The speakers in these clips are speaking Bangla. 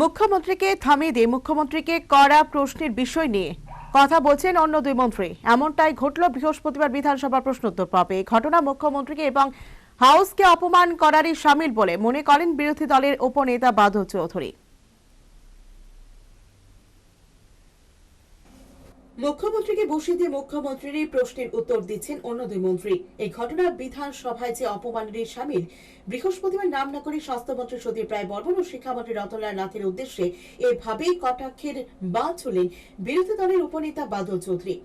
মুখ্যমন্ত্রীকে থামিয়ে দিয়ে মুখ্যমন্ত্রীকে করা প্রশ্নের বিষয় নিয়ে কথা বলছেন অন্য দুই মন্ত্রী। এমনটাই ঘটল বৃহস্পতিবার বিধানসভার প্রশ্নোত্তর এই ঘটনা মুখ্যমন্ত্রীকে এবং হাউসকে অপমান করারই সামিল বলে মনে করেন বিরোধী দলের উপনেতা বাদল চৌধুরী। মুখ্যমন্ত্রীকে বসিয়ে দিয়ে মুখ্যমন্ত্রীর এই প্রশ্নের উত্তর দিচ্ছেন অন্য দুই মন্ত্রী। এই ঘটনা বিধানসভায় যে অপমানের সামিল, বৃহস্পতিবার নাম না করে স্বাস্থ্যমন্ত্রী সতীর রায় বর্মন ও শিক্ষামন্ত্রী রতনলাল নাথের উদ্দেশ্যে এভাবেই কটাক্ষের বা ছুলেন বিরোধী দলের উপনেতা বাদল চৌধুরী।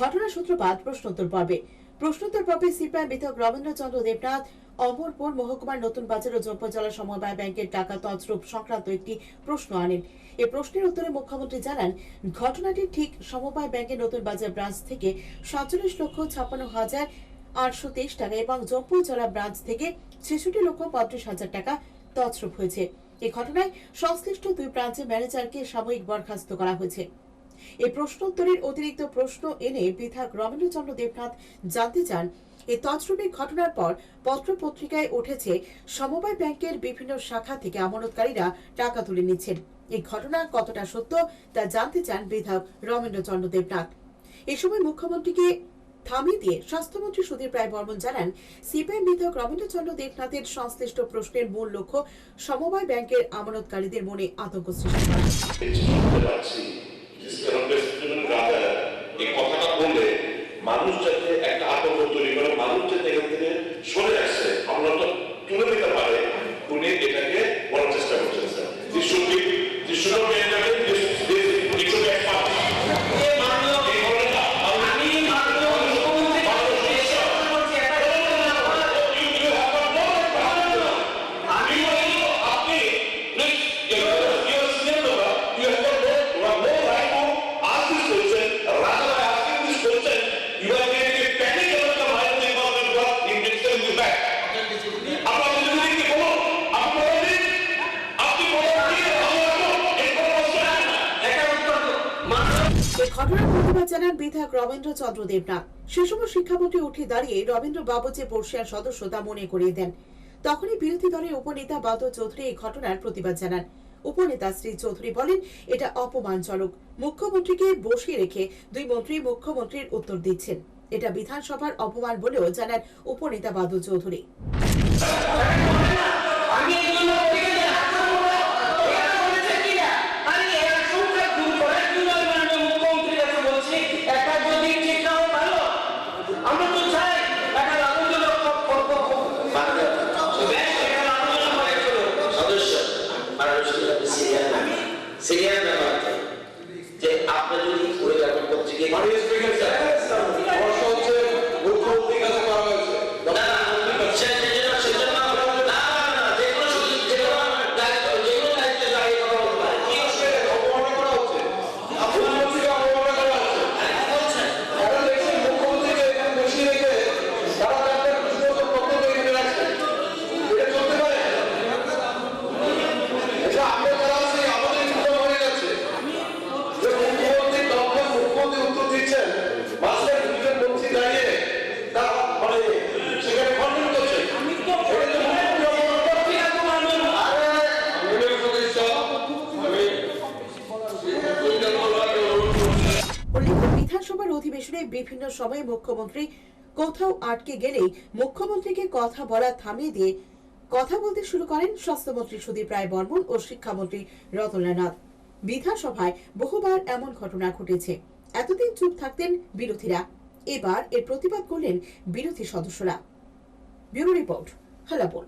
ঘটনার সূত্রপাত, প্রশ্নোত্তর পর্বে। প্রশ্নোত্তর পর্বে সিপিআই বিধায়ক রবীন্দ্রচন্দ্র দেবনাথ, অমরপুর মহকুমার নতুন বাজার ও জলা সমবায় ব্যাংকের টাকা তছরূপ সংক্রান্ত একটি প্রশ্ন আনেন। এ প্রশ্নের উত্তরে মুখ্যমন্ত্রী জানান, ঘটনাটি ঠিক সমবায় ব্যাংকের নতুন বাজার ব্রাঞ্চ থেকে সাতচল্লিশ লক্ষ ছাপ্পান্ন হাজার আটশো তেইশ টাকা এবং জলা ব্রাঞ্চ থেকে ছেষট্টি লক্ষ পঁয়ত্রিশ হাজার টাকা তছরূপ হয়েছে। এ ঘটনায় সংশ্লিষ্ট দুই ব্রাঞ্চের ম্যানেজারকে সাময়িক বরখাস্ত করা হয়েছে। এই প্রশ্নোত্তরের অতিরিক্ত প্রশ্ন এনে বিধায়ক রবীন্দ্রচন্দ্র দেবনাথ জানতে চান, এই তছরূপের ঘটনার পর পত্র পত্রিকায় উঠেছে, সমবায় ব্যাংকের বিভিন্ন শাখা থেকে আমানতকারীরা টাকা তুলে নিচ্ছেন। এই ঘটনা কতটা সত্য তা জানতে চান বিধায়ক রবীন্দ্রচন্দ্র দেবনাথ। এ সময় মুখ্যমন্ত্রীকে থামিয়ে দিয়ে স্বাস্থ্যমন্ত্রী সুদীপ রায় বর্মন জানান সিপিআই বিধায়ক রবীন্দ্রচন্দ্র দেবনাথের সংশ্লিষ্ট প্রশ্নের মূল লক্ষ্য সমবায় ব্যাংকের আমানতকারীদের মনে আতঙ্ক সৃষ্টি করা। রাজা এই কথাটা বললে মানুষ যাতে জানান বিধায়ক রবীন্দ্র চন্দ্র দেবনাথ। সে সময় শিক্ষামন্ত্রী উঠে দাঁড়িয়ে রবীন্দ্র বাবু যে সদস্য তা মনে করিয়ে দেন। তখনই বিরোধী দলের উপনেতা চৌধুরী এই ঘটনার প্রতিবাদ জানান। উপনেতা শ্রী চৌধুরী বলেন, এটা অপমানজনক। মুখ্যমন্ত্রীকে বসিয়ে রেখে দুই মন্ত্রী মুখ্যমন্ত্রীর উত্তর দিচ্ছেন। এটা বিধানসভার অপমান বলেও জানান উপনেতা বাদল চৌধুরী। মানুষের সিরিয়াল সিরিয়াল। যে আপনি যদি ওই রকম পত্রিকায় উল্লেখ্য বিধানসভার অধিবেশনে বিভিন্ন সময়ে মুখ্যমন্ত্রী কোথাও আটকে গেলেই মুখ্যমন্ত্রীকে কথা বলা থামিয়ে দিয়ে কথা বলতে শুরু করেন স্বাস্থ্যমন্ত্রী সুদীপ রায় বর্মন ও শিক্ষামন্ত্রী রতনলাল নাথ। বিধানসভায় বহুবার এমন ঘটনা ঘটেছে। এতদিন চুপ থাকতেন বিরোধীরা। এবার এর প্রতিবাদ করলেন বিরোধী সদস্যরা। Bureau report হালাপুর